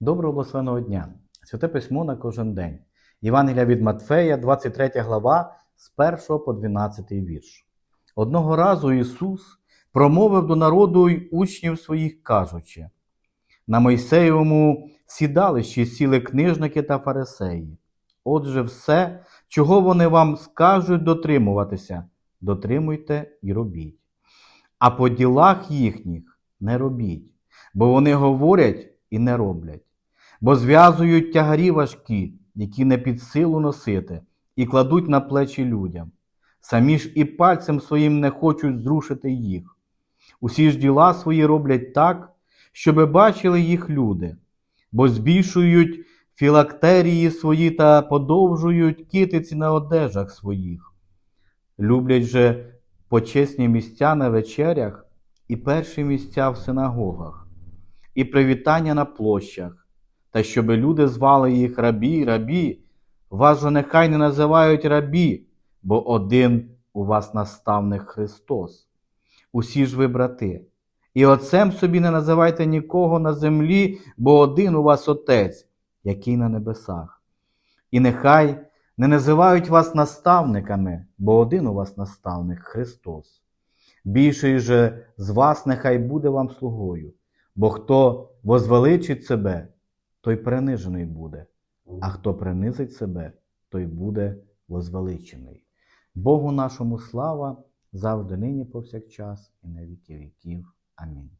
Доброго благословеного дня! Святе письмо на кожен день. Євангелія від Матфея, 23 глава, з 1 по 12 вірш. Одного разу Ісус промовив до народу й учнів своїх, кажучи: На Мойсеєвому сідалищі сіли книжники та фарисеї. Отже, все, чого вони вам скажуть дотримуватися, дотримуйте і робіть. А по ділах їхніх не робіть, бо вони говорять і не роблять, бо зв'язують тягарі важкі, які не під силу носити, і кладуть на плечі людям. Самі ж і пальцем своїм не хочуть зрушити їх. Усі ж діла свої роблять так, щоби бачили їх люди, бо збільшують філактерії свої та подовжують китиці на одежах своїх. Люблять же почесні місця на вечерях і перші місця в синагогах, і привітання на площах, та щоби люди звали їх рабі, рабі, вас же нехай не називають рабі, бо один у вас наставник Христос. Усі ж ви брати. І отцем собі не називайте нікого на землі, бо один у вас Отець, який на небесах. І нехай не називають вас наставниками, бо один у вас наставник Христос. Більший же з вас нехай буде вам слугою, бо хто возвеличить себе, той принижений буде, а хто принизить себе, той буде возвеличений. Богу нашому слава завжди нині повсякчас і на віки віків. Амінь.